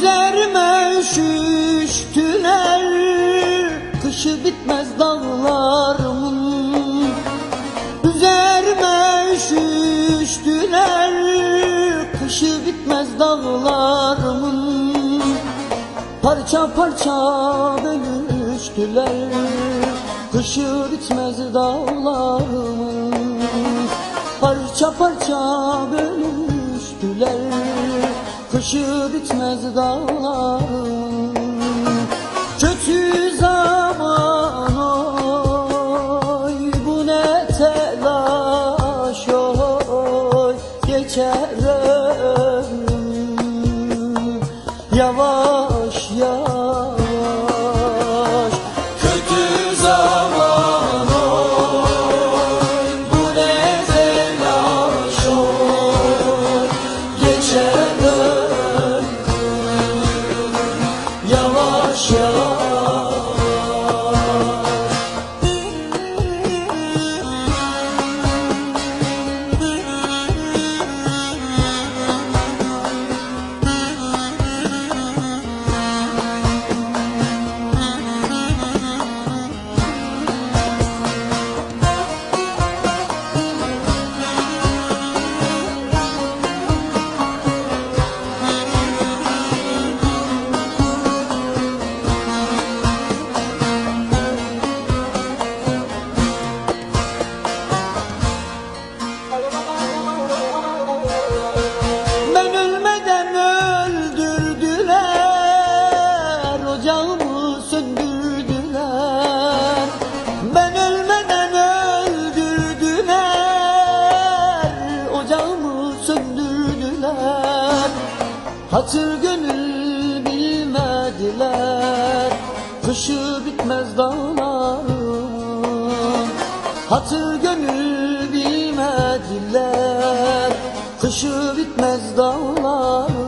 Gözlerime şüştüler Kışı bitmez dallarımın. Üzerime şüştüler Kışı bitmez dallarımın. Parça parça bölüştüler Kışı bitmez dağlarımın Parça parça bölüştüler Kışı bitmez dağlarımın Kötü zaman oy. Bu ne telaş oy Geçer ömrüm. Yavaş yavaş Hatır gönül bilmediler Kışı bitmez dağlarım Hatır gönül bilmediler Kışı bitmez dağlar